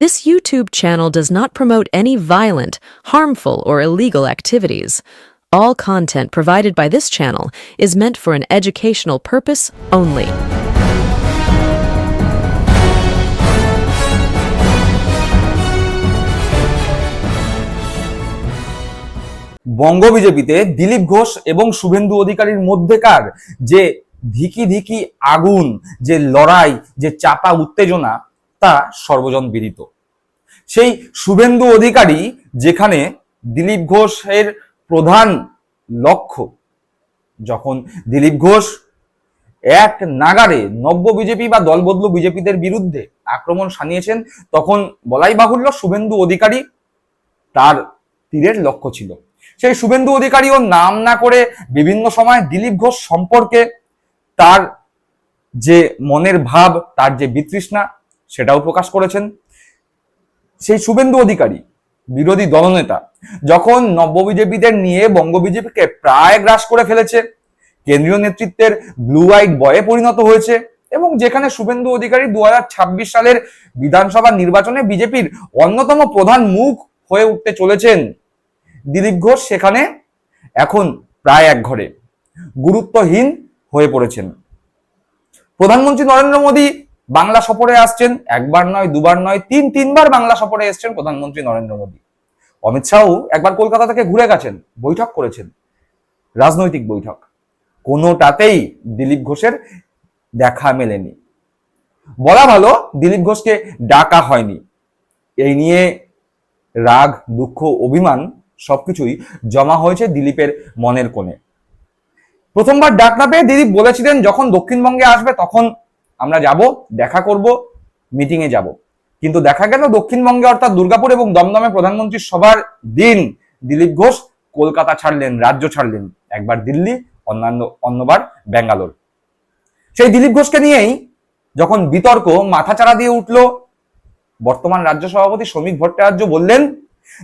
This YouTube channel does not promote any violent, harmful, or illegal activities. All content provided by this channel is meant for an educational purpose only. বঙ্গ বিজেপিতে দিলীপ ঘোষ এবং শুভেন্দু অধিকারীর মধ্যেকার যে ধিকি ধিকি আগুন যে লড়াই যে চাপা উত্তেজনা তা সর্বজন বিদিত সেই শুভেন্দু অধিকারী যেখানে দিলীপ ঘোষের প্রধান লক্ষ্য, যখন দিলীপ ঘোষ এক নাগারে নব্য বিজেপি বা দলবদলু বিজেপিদের বিরুদ্ধে আক্রমণ সানিয়েছেন তখন বলাই বাহুল্য শুভেন্দু অধিকারী তার তীরের লক্ষ্য ছিল। সেই শুভেন্দু অধিকারীও নাম না করে বিভিন্ন সময় দিলীপ ঘোষ সম্পর্কে তার যে মনের ভাব, তার যে বিতৃষ্ণা সেটাও প্রকাশ করেছেন। সেই শুভেন্দু অধিকারী, বিরোধী দলনেতা, যখন নব্য বিজেপিদের নিয়ে বঙ্গ বিজেপিকে প্রায় গ্রাস করে ফেলেছে, কেন্দ্রীয় নেতৃত্বের ব্লু হোয়াইট বয়ে পরিণত হয়েছে এবং যেখানে শুভেন্দু অধিকারী দু হাজার ছাব্বিশ সালের বিধানসভা নির্বাচনে বিজেপির অন্যতম প্রধান মুখ হয়ে উঠতে চলেছেন দিলীপ ঘোষ, সেখানে এখন প্রায় এক ঘরে, গুরুত্বহীন হয়ে পড়েছেন। প্রধানমন্ত্রী নরেন্দ্র মোদী বাংলা সফরে আসছেন, একবার নয়, দুবার নয়, তিন, তিনবার বাংলা সফরে এসছেন প্রধানমন্ত্রী নরেন্দ্র মোদী। অমিত শাহও একবার কলকাতা থেকে ঘুরে গেছেন, বৈঠক করেছেন, রাজনৈতিক বৈঠক। কোনোটাতেই দিলীপ ঘোষের দেখা মেলেনি। বলা ভালো, দিলীপ ঘোষকে ডাকা হয়নি। এই নিয়ে রাগ, দুঃখ, অভিমান সবকিছুই জমা হয়েছে দিলীপের মনের কোণে। প্রথমবার ডাক না পেয়ে দিলীপ বলেছিলেন, যখন দক্ষিণবঙ্গে আসবে, তখন আমরা যাব, দেখা করব মিটিং এ যাব। কিন্তু দেখা গেল দক্ষিণবঙ্গে অর্থাৎ দুর্গাপুর এবং দমদমে প্রধানমন্ত্রীর সভার দিন দিলীপ ঘোষ কলকাতা ছাড়লেন, রাজ্য ছাড়লেন, একবার দিল্লি, অন্যান্য, অন্যবার ব্যাঙ্গালোর। সেই দিলীপ ঘোষকে নিয়েই যখন বিতর্ক, মাথাচাড়া দিয়ে উঠল, বর্তমান রাজ্য সভাপতি শ্রমিক ভট্টাচার্য বললেন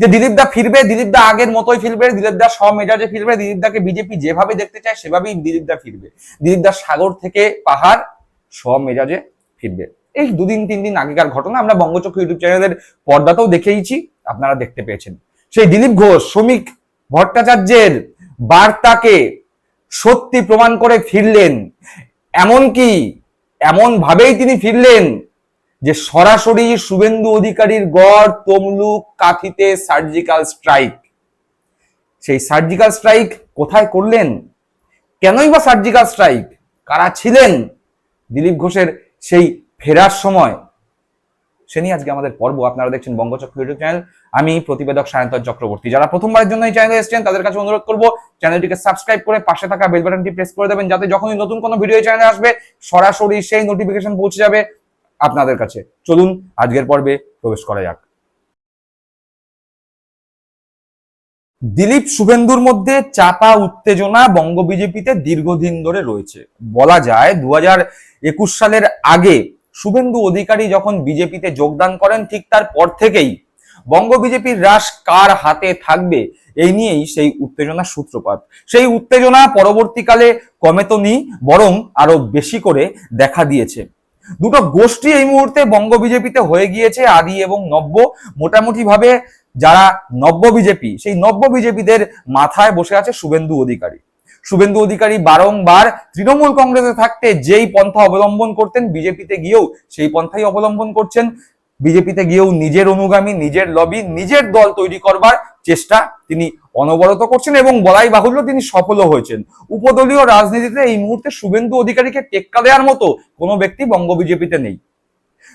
যে দিলীপ দা ফিরবে, দিলীপ দা আগের মতোই ফিরবে, দিলীপ দা সব মেজাজে ফিরবে, দিলীপ দাকে বিজেপি যেভাবে দেখতে চায় সেভাবেই দিলীপ দা ফিরবে। দিলীপ দা সাগর থেকে পাহাড় সব মেজাজে ফিরবে। এই দুদিন, তিন দিন আগেকার ঘটনা আমরা বঙ্গচক্র ইউটিউব চ্যানেলের পর্দাতেও দেখেইছি আপনারা দেখতে পেয়েছেন। সেই দিলীপ ঘোষ, শ্রমিক ভট্টাচার্যের বার্তাকে সত্যি প্রমাণ করে ফিরলেন। এমনকি এমন ভাবেই তিনি ফিরলেন যে সরাসরি শুভেন্দু অধিকারীর গড়, তমলুক, কাথিতে সার্জিক্যাল স্ট্রাইক। সেই সার্জিক্যাল স্ট্রাইক কোথায় করলেন? কেনই বা সার্জিক্যাল স্ট্রাইক? কারা ছিলেন? দিলীপ ঘোষের সেই ফেরার সময়, সে নিয়ে আজকে আমাদের পর্ব। আপনারা দেখছেন বঙ্গচক্র ইউটিউব চ্যানেল। আমি প্রতিবেদক সায়ন্তন চক্রবর্তী। যারা প্রথমবারের জন্য এই চ্যানেলে এসেছেন, তাদের কাছে অনুরোধ করব, চ্যানেলটিকে সাবস্ক্রাইব করে পাশে থাকা বেল বাটনটি প্রেস করে দেবেন, যাতে যখনই নতুন কোনো ভিডিও চ্যানেলে আসবে, সরাসরি সেই নোটিফিকেশন পৌঁছে যাবে আপনাদের কাছে। চলুন, আজকের পর্বে প্রবেশ করা যাক। দিলীপ শুভেন্দুর মধ্যে চাপা উত্তেজনা বঙ্গ বিজেপিতে দীর্ঘদিন ধরে রয়েছে। বলা যায় দু একুশ সালের আগে শুভেন্দু অধিকারী যখন বিজেপিতে যোগদান করেন, ঠিক তার পর থেকেই বঙ্গ বিজেপির রাশ কার হাতে থাকবে এই নিয়েই সেই উত্তেজনার সূত্রপাত। সেই উত্তেজনা পরবর্তীকালে কমে তো নি, বরং আরও বেশি করে দেখা দিয়েছে। দুটো গোষ্ঠী এই মুহূর্তে বঙ্গ বিজেপিতে হয়ে গিয়েছে, আদি এবং নব্য। মোটামুটি ভাবে যারা নব্য বিজেপি, সেই নব্য বিজেপিদের মাথায় বসে আছে শুভেন্দু অধিকারী। শুভেন্দু অধিকারী বারংবার তৃণমূল কংগ্রেসে থাকতে যেই পন্থা অবলম্বন করতেন, বিজেপিতে গিয়েও সেই পন্থাই অবলম্বন করছেন। বিজেপিতে গিয়েও নিজের অনুগামী, নিজের লবি, নিজের দল তৈরি করবার চেষ্টা তিনি অনবরত করছেন এবং বলাই বাহুল্য তিনি সফলও হয়েছেন। উপদলীয় রাজনীতিতে এই মুহূর্তে শুভেন্দু অধিকারীকে টেক্কা দেওয়ার মতো কোনো ব্যক্তি বঙ্গ বিজেপিতে নেই।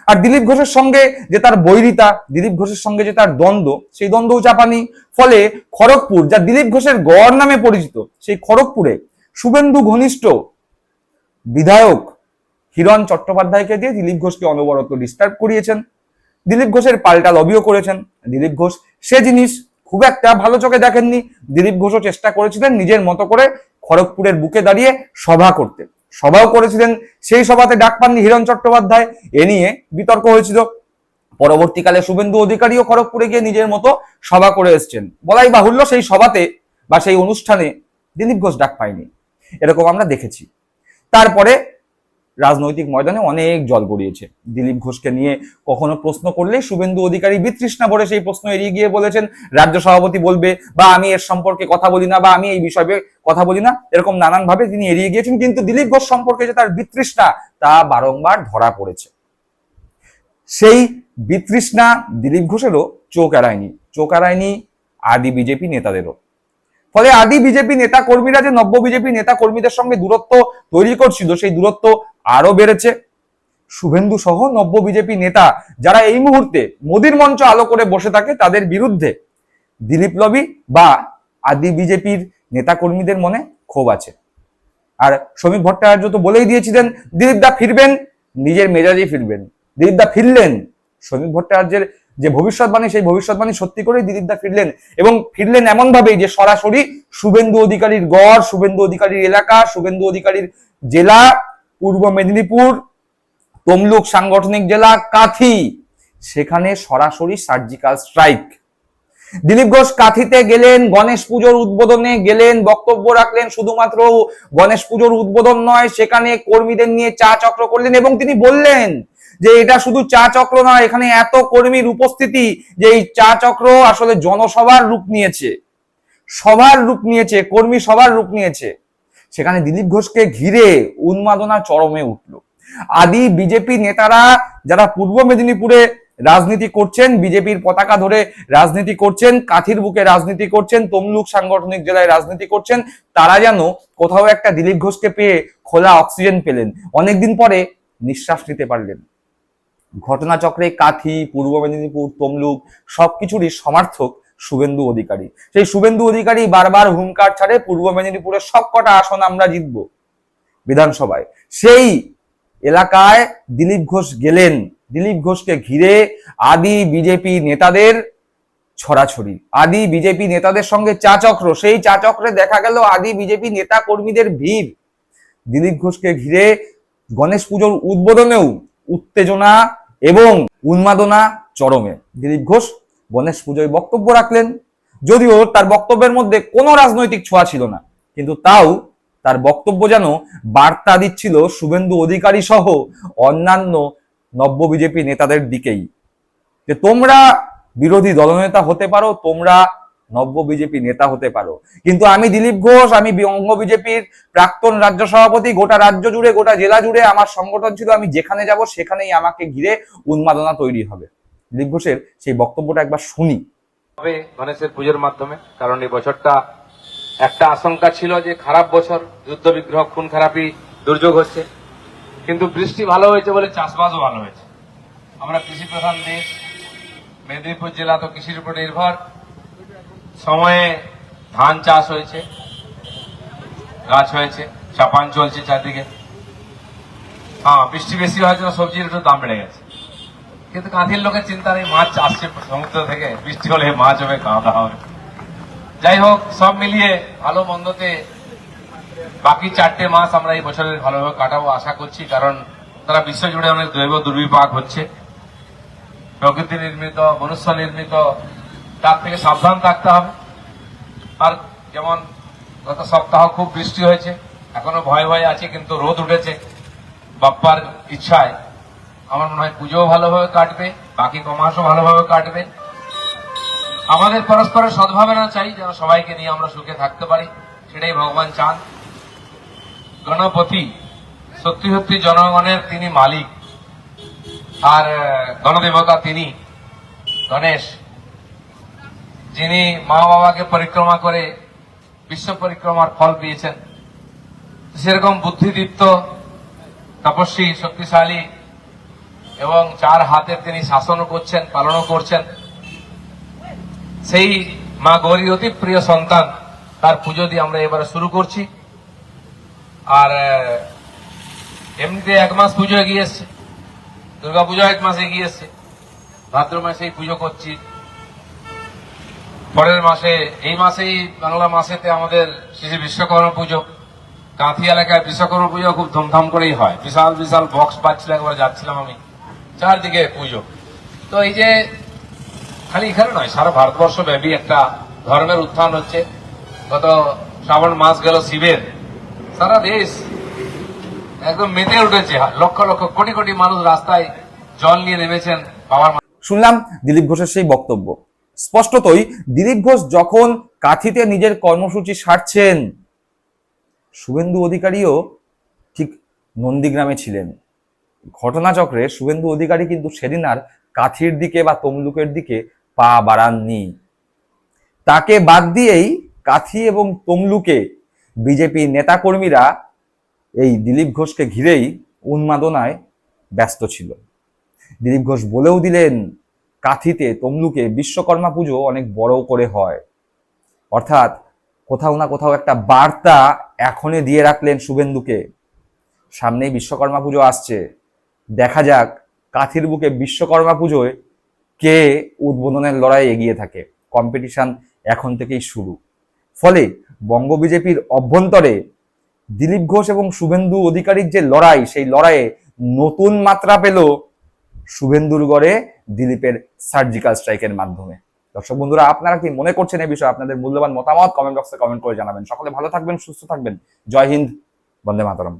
আর দিলীপ ঘোষের সঙ্গে যে তার বৈরিতা, দিলীপ ঘোষের সঙ্গে যে তার দ্বন্দ্ব, সেই দ্বন্দ্বও চাপানি ফলে খড়গপুর, যা দিলীপ ঘোষের গড় নামে পরিচিত, সেই খড়গপুরে শুভেন্দু ঘনিষ্ঠ বিধায়ক হিরণ চট্টোপাধ্যায়কে দিয়ে দিলীপ ঘোষকে অনবরত ডিস্টার্ব করিয়েছেন। দিলীপ ঘোষের পাল্টা লবিও করেছেন। দিলীপ ঘোষ সে জিনিস খুব একটা ভালো চোখে দেখেননি। দিলীপ ঘোষও চেষ্টা করেছিলেন নিজের মতো করে খড়গপুরের বুকে দাঁড়িয়ে সভা করতে। সভাও করেছিলেন। সেই সভাতে ডাক পাননি হিরণ চট্টোপাধ্যায়। এ নিয়ে বিতর্ক হয়েছিল। পরবর্তীকালে শুভেন্দু অধিকারীও খড়গপুরে গিয়ে নিজের মতো সভা করে এসছেন। বলাই বাহুল্য সেই সভাতে বা সেই অনুষ্ঠানে দিলীপ ঘোষ ডাক পায়নি। এরকম আমরা দেখেছি। তারপরে রাজনৈতিক ময়দানে অনেক জল গড়িয়েছে। দিলীপ ঘোষকে নিয়ে কখনো প্রশ্ন করলে শুভেন্দু অধিকারী বিতৃষ্ণা ভরে সেই প্রশ্ন এড়িয়ে গিয়ে বলেছেন, রাজ্য সভাপতি বলবে, বা আমি এর সম্পর্কে কথা বলি না, বা আমি এই বিষয়ে কথা বলি না। এরকম নানান ভাবে তিনি এড়িয়ে গিয়েছেন, কিন্তু দিলীপ ঘোষ সম্পর্কে যে তার বিতৃষ্ণা, তা বারংবার ধরা পড়েছে। সেই বিতৃষ্ণা দিলীপ ঘোষেরও চোখ এড়ায়নি। চোখ এড়ায়নি আদি বিজেপি নেতাদেরও। ফলে আদি বিজেপি নেতা কর্মীরা যে নব্য বিজেপি নেতা কর্মীদের সঙ্গে দূরত্ব তৈরি করছিল, সেই দূরত্ব আরও বেড়েছে। শুভেন্দু সহ নব্য বিজেপি নেতা যারা এই মুহূর্তে মোদির মঞ্চ আলো করে বসে থাকে, তাদের বিরুদ্ধে দিলীপ লবি বা আদি বিজেপির নেতা কর্মীদের মনে ক্ষোভ আছে। আর শ্রমিক ভট্টাচার্য তো বলেই দিয়েছিলেন, দিলীপ দা ফিরবেন, নিজের মেজাজে ফিরবেন। দিলীপ দা ফিরলেন, শ্রমিক ভট্টাচার্যের যে ভবিষ্যৎবাণী, সেই ভবিষ্যৎবাণী সত্যি করেই দিলীপ দা ফিরলেন এবং ফিরলেন এমন ভাবেই যে সরাসরি শুভেন্দু অধিকারীর গড়, শুভেন্দু অধিকারীর এলাকা, শুভেন্দু অধিকারীর জেলা পূর্ব মেদিনীপুর, তমলুক সাংগঠনিক জেলা কাথি। সেখানে সরাসরি সার্জিক্যাল স্ট্রাইক দিলীপ ঘোষ কাথিতে গেলেন, গণেশ পুজোর উদ্বোধনে গেলেন, বক্তব্য রাখলেন, শুধুমাত্র গণেশ পুজোর উদ্বোধন নয়, সেখানে কর্মীদের নিয়ে চা চক্র করলেন এবং তিনি বললেন যে এটা শুধু চা চক্র নয়, এখানে এত কর্মীর উপস্থিতি যে এই চা চক্র আসলে জনসভার রূপ নিয়েছে। সবার রূপ নিয়েছে, কর্মী সবার রূপ নিয়েছে। সেখানে দিলীপ ঘোষকে ঘিরে উন্মাদনা চরমে উঠল। আদি বিজেপি নেতারা যারা পূর্ব মেদিনীপুরে রাজনীতি করছেন, বিজেপির পতাকা ধরে রাজনীতি করছেন, কাথির বুকে রাজনীতি করছেন, তমলুক সাংগঠনিক জেলায় রাজনীতি করছেন, তারা যেন কোথাও একটা দিলীপ ঘোষকে পেয়ে খোলা অক্সিজেন পেলেন। অনেকদিন পরে নিঃশ্বাস নিতে পারলেন। ঘটনাচক্রে কাথি, পূর্ব মেদিনীপুর, তমলুক সবকিছুরই সমার্থক শুভেন্দু অধিকারী। সেই শুভেন্দু অধিকারী বারবার হুঙ্কার ছাড়ে পূর্ব মেদিনীপুরের সবকটা আসন আমরা জিতব বিধানসভায়। সেই এলাকায় দিলীপ ঘোষ গেলেন। দিলীপ ঘোষকে ঘিরে আদি বিজেপি নেতাদের ছড়াছড়ি। আদি বিজেপি নেতাদের সঙ্গে চা চক্র সেই চা চক্রে দেখা গেল আদি বিজেপি নেতা কর্মীদের ভিড়। দিলীপ ঘোষকে ঘিরে গণেশ পুজোর উদ্বোধনেও উত্তেজনা এবং উন্মাদনা চরমে। দিলীপ ঘোষ গণেশ পুজোয় বক্তব্য রাখলেন। যদিও তার বক্তব্যের মধ্যে কোনো রাজনৈতিক ছোঁয়া ছিল না, কিন্তু তাও তার বক্তব্য যেন বার্তা দিচ্ছিল শুভেন্দু অধিকারী সহ অন্যান্য নব্য বিজেপি নেতাদের দিকেই। যে তোমরা বিরোধী দলনেতা হতে পারো, তোমরা নব্য বিজেপি নেতা হতে পারো। কিন্তু আমি দিলীপ ঘোষ, আমি বঙ্গ বিজেপির প্রাক্তন রাজ্য সভাপতি, গোটা রাজ্য জুড়ে, গোটা জেলা জুড়ে আমার সংগঠন ছিল, আমি যেখানে যাব সেখানেই আমাকে ঘিরে উন্মাদনা তৈরি হবে। দিলীপ ঘোষের সেই বক্তব্যটা একবার শুনি। হবে গণেশের পুজোর মাধ্যমে, কারণ এই বছরটা একটা আশঙ্কা ছিল যে খারাপ বছর, যুদ্ধ বিগ্রহ খুন খারাপি দুর্যোগ হচ্ছে। কিন্তু বৃষ্টি ভালো হয়েছে বলে চাষবাসও ভালো হয়েছে। আমরা কৃষি প্রধান দেশ, মেদিনীপুর জেলা তো কৃষির উপর নির্ভর। সময়ে ধান চাষ হয়েছে, গাছ হয়েছে, চাপান চলছে চারদিকে। হ্যাঁ বৃষ্টি বেশি হয়েছে সবজির একটু দাম বেড়ে গেছে। কিন্তু কাঁথির লোকের চিন্তা নেই, মাছ আসছে সমুদ্র থেকে, বৃষ্টি হলে মাছ হবে কাঁদা হবে। যাই হোক, সব মিলিয়ে ভালো মন্দতে বাকি চারটে মাস আমরা এই বছরের ভালোভাবে কাটাবো আশা করছি, কারণ তারা বিশ্বজুড়ে অনেক দৈব দুর্বিপাক হচ্ছে। প্রকৃতি নির্মিত, মনুষ্য নির্মিত, তার থেকে সাবধান থাকতে হবে। আর যেমন গত সপ্তাহ খুব বৃষ্টি হয়েছে, এখনও ভয় ভয় আছে, কিন্তু রোদ উঠেছে। বাপ্পার ইচ্ছায় আমার মনে হয় পুজোও ভালোভাবে কাটবে, বাকি কমাসও ভালোভাবে কাটবে। আমাদের পরস্পরের সদ্ভাবনা চাই, যেন সবাইকে নিয়ে আমরা সুখে থাকতে পারি, সেটাই ভগবান চান। গণপতি সত্যি সত্যি জনগণের তিনি মালিক। আর গণদেবতা তিনি, গণেশ। যিনি মা বাবাকে পরিক্রমা করে বিশ্ব পরিক্রমার ফল পেয়েছেন। সেরকম বুদ্ধিদীপ্ত, তপস্বী, শক্তিশালী এবং চার হাতে তিনি শাসনও করছেন, পালনও করছেন। সেই মা গৌরীর অতি প্রিয় সন্তান, তার পুজো দিয়ে আমরা এবারে শুরু করছি। আর এমনিতে এক মাস পুজো এগিয়ে এসছে। দুর্গা পুজো এক মাস এগিয়ে এসছে। ভাদ্র মাসেই পুজো করছি। পরের মাসে, এই মাসেই বাংলা মাসেতে আমাদের শ্রী বিশ্বকর্মা পুজো। কাঁথি এলাকায় বিশ্বকর্মা পুজো খুব ধুমধাম করেই হয়। বিশাল বিশাল বক্স পাচ্ছিল একবার যাচ্ছিলাম আমি। চারদিকে পুজো। তো এই যে খালি এখানে নয়, সারা ভারতবর্ষ ব্যাপী একটা ধর্মের উত্থান হচ্ছে। গত শ্রাবণ মাস গেল শিবের। সারা দেশ একদম মেতে উঠেছে। লক্ষ লক্ষ, কোটি কোটি মানুষ রাস্তায় জল নিয়ে নেমেছেন বাবার শুনলাম দিলীপ ঘোষের সেই বক্তব্য। স্পষ্টতই দিলীপ ঘোষ যখন কাথিতে নিজের কর্মসূচি সারছেন, শুভেন্দু অধিকারীও ঠিক নন্দীগ্রামে ছিলেন। ঘটনাচক্রে শুভেন্দু অধিকারী কিন্তু সেদিন আর কাথির দিকে বা তমলুকের দিকে পা বাড়াননি। তাকে বাদ দিয়েই কাথি এবং তমলুকে বিজেপি নেতাকর্মীরা এই দিলীপ ঘোষকে ঘিরেই উন্মাদনায় ব্যস্ত ছিল। দিলীপ ঘোষ বলেও দিলেন, কাথিতে তমলুকে বিশ্বকর্মা পুজো অনেক বড় করে হয়। অর্থাৎ কোথাও না কোথাও একটা বার্তা এখনই দিয়ে রাখলেন শুভেন্দুকে। সামনেই বিশ্বকর্মা পুজো আসছে। দেখা যাক কাথির বুকে বিশ্বকর্মা পুজোয় কে উদ্বোধনের লড়াই এগিয়ে থাকে। কম্পিটিশন এখন থেকেই শুরু। ফলে বঙ্গ বিজেপির অভ্যন্তরে দিলীপ ঘোষ এবং শুভেন্দু অধিকারীর যে লড়াই, সেই লড়াইয়ে নতুন মাত্রা পেল শুভেন্দুর গড়ে দিলীপের সার্জিক্যাল স্ট্রাইকের মাধ্যমে। দর্শক বন্ধুরা, আপনারা কি মনে করছেন এই বিষয়ে আপনাদের মূল্যবান মতামত? কমেন্ট বক্সে কমেন্ট করে জানাবেন। সকলে ভালো থাকবেন, সুস্থ থাকবেন। জয় হিন্দ, বন্দে মাতরম।